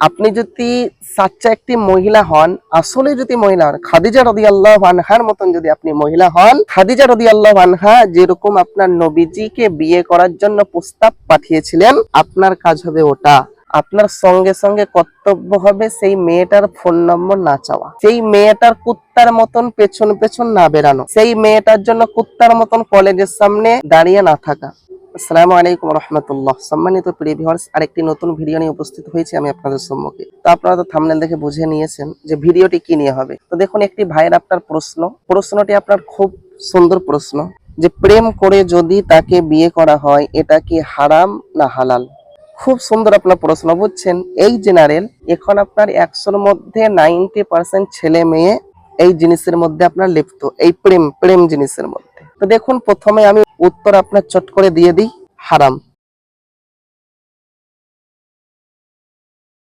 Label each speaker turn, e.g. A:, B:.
A: আপনি যদি সাচ্চা একটি মহিলা হন, আসলে যদি মহিলা হন, খাদিজা রদি আল্লাহ আনহার মতন যদি আপনি মহিলা হন, খাদিজা রদি আল্লাহ আনহা যেরকম আপনার নবীজিকে বিয়ে করার জন্য প্রস্তাব পাঠিয়েছিলেন, আপনার কাজ হবে ওটা। আপনার সঙ্গে সঙ্গে কর্তব্য হবে সেই মেয়েটার ফোন নম্বর না চাওয়া। সেই মেয়েটার কুত্তার মতন পেছন পেছন না বেরানো সেই মেয়েটার জন্য কুত্তার মতন কলেজের সামনে দাঁড়িয়ে না থাকা। আসসালামু আলাইকুম রহমতুল্লাহ। সম্মানিত প্রিয় ভিউয়ার্স আরেকটি নতুন ভিডিও নিয়ে উপস্থিত হয়েছি আমি আপনাদের সম্মুখে। তো আপনারা তো থামনেল দেখে বুঝে নিয়েছেন যে ভিডিওটি কি নিয়ে হবে। তো দেখুন, একটি ভাইয়ের আপনার প্রশ্ন। প্রশ্নটি আপনার খুব সুন্দর প্রশ্ন যে, প্রেম করে যদি তাকে বিয়ে করা হয়, এটা কি হারাম না হালাল? খুব সুন্দর আপনার প্রশ্ন, বুঝছেন? এই জেনারেল এখন আপনার একশোর মধ্যে নাইনটি পার্সেন্ট ছেলে মেয়ে এই জিনিসের মধ্যে আপনার লিপ্ত। এই প্রেম প্রেম জিনিসের মধ্যে। তো দেখুন প্রথমে আমি উত্তর আপনার চট করে দিয়ে দিই হারাম।